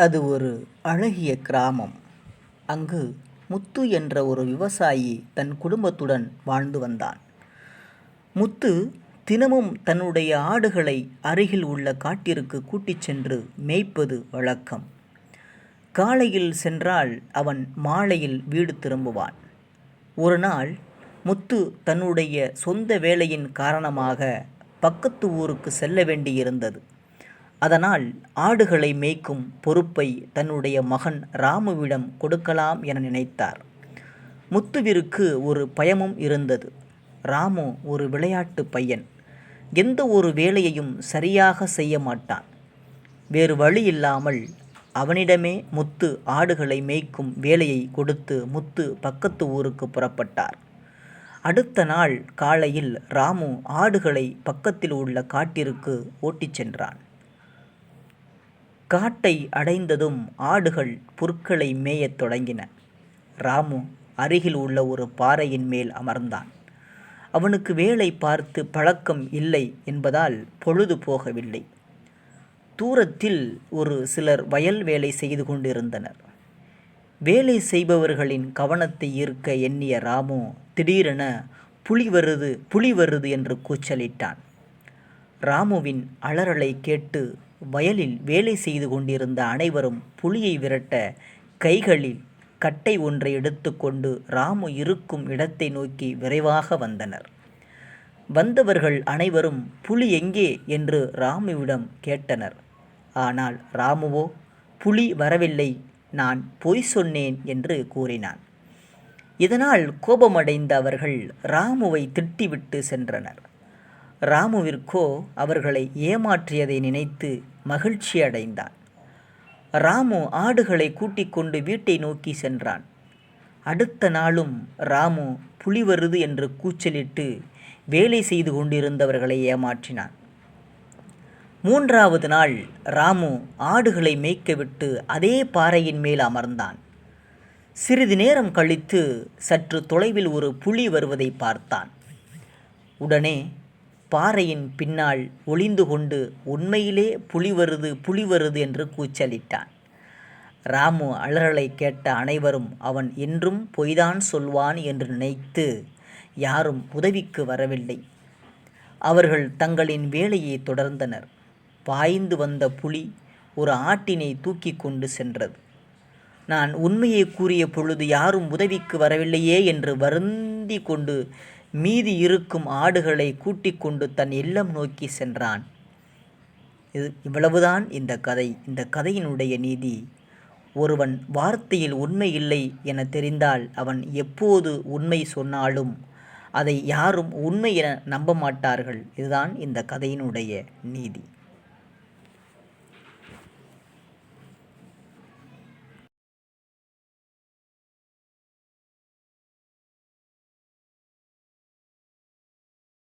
அது ஒரு அழகிய கிராமம். அங்கு முத்து என்ற ஒரு விவசாயி தன் குடும்பத்துடன் வாழ்ந்து வந்தான். முத்து தினமும் தன்னுடைய ஆடுகளை அருகில் உள்ள காட்டிற்கு கூட்டிச் சென்று மேய்ப்பது வழக்கம். காலையில் சென்றால் அவன் மாலையில் வீடு திரும்புவான். ஒரு நாள் முத்து தன்னுடைய சொந்த வேலையின் காரணமாக பக்கத்து ஊருக்கு செல்ல வேண்டியிருந்தது. அதனால் ஆடுகளை மேய்க்கும் பொறுப்பை தன்னுடைய மகன் ராமுவிடம் கொடுக்கலாம் என நினைத்தார். முத்துவிற்கு ஒரு பயமும் இருந்தது. ராமு ஒரு விளையாட்டு பையன். எந்த ஒரு வேலையையும் சரியாக செய்ய மாட்டான். வேறு வழி இல்லாமல் அவனிடமே முத்து ஆடுகளை மேய்க்கும் வேலையை கொடுத்து முத்து பக்கத்து ஊருக்கு புறப்பட்டார். அடுத்த நாள் காலையில் ராமு ஆடுகளை பக்கத்தில் உள்ள காட்டிற்கு ஓட்டிச் சென்றான். காட்டை அடைந்ததும் ஆடுகள் புற்களை மேயத் தொடங்கின. ராமு அருகில் உள்ள ஒரு பாறையின் மேல் அமர்ந்தான். அவனுக்கு வேலை பார்த்து பழக்கம் இல்லை என்பதால் பொழுது போகவில்லை. தூரத்தில் ஒரு சிலர் வயல் வேலை செய்து கொண்டிருந்தனர். வேலை செய்பவர்களின் கவனத்தை ஈர்க்க எண்ணிய ராமு திடீரென புலி வருது புலி வருது என்று கூச்சலிட்டான். ராமுவின் அலறலை கேட்டு வயலில் வேலை செய்து கொண்டிருந்த அனைவரும் புலியை விரட்ட கைகளில் கட்டை ஒன்றை எடுத்துக்கொண்டு ராமு இருக்கும் இடத்தை நோக்கி விரைவாக வந்தனர். வந்தவர்கள் அனைவரும் புலி எங்கே என்று ராமுவிடம் கேட்டனர். ஆனால் ராமுவோ புலி வரவில்லை. நான் பொய் சொன்னேன் என்று கூறினான். இதனால் கோபமடைந்த அவர்கள் ராமுவை திட்டிவிட்டு சென்றனர். ராமுவிற்கோ அவர்களை ஏமாற்றியதை நினைத்து மகிழ்ச்சி அடைந்தான். ராமு ஆடுகளை கூட்டிக் கொண்டு வீட்டை நோக்கி சென்றான். அடுத்த நாளும் ராமு புலி வருது என்று கூச்சலிட்டு வேலை செய்து கொண்டிருந்தவர்களை ஏமாற்றினான். மூன்றாவது நாள் ராமு ஆடுகளை மேய்க்கவிட்டு அதே பாறையின் மேல் அமர்ந்தான். சிறிது நேரம் கழித்து சற்று தொலைவில் ஒரு புலி வருவதை பார்த்தான். உடனே பாறையின் பின்னால் ஒளிந்து கொண்டு உண்மையிலே புலி வருது புலி வருது என்று கூச்சலிட்டான். ராமு அலறலை கேட்ட அனைவரும் அவன் என்றும் பொய்தான் சொல்வான் என்று நினைத்து யாரும் உதவிக்கு வரவில்லை. அவர்கள் தங்களின் வேலையை தொடர்ந்தனர். பாய்ந்து வந்த புலி ஒரு ஆட்டினை தூக்கி கொண்டு சென்றது. நான் உண்மையை கூறிய பொழுது யாரும் உதவிக்கு வரவில்லையே என்று வருந்தி கொண்டு மீதி இருக்கும் ஆடுகளை கூட்டிக் கொண்டு தன் இல்லம் நோக்கி சென்றான். இது இவ்வளவுதான் இந்த கதை. இந்த கதையினுடைய நீதி. ஒருவன் வார்த்தையில் உண்மை இல்லை என தெரிந்தால் அவன் எப்போது உண்மை சொன்னாலும் அதை யாரும் உண்மை என நம்ப மாட்டார்கள். இதுதான் இந்த கதையினுடைய நீதி.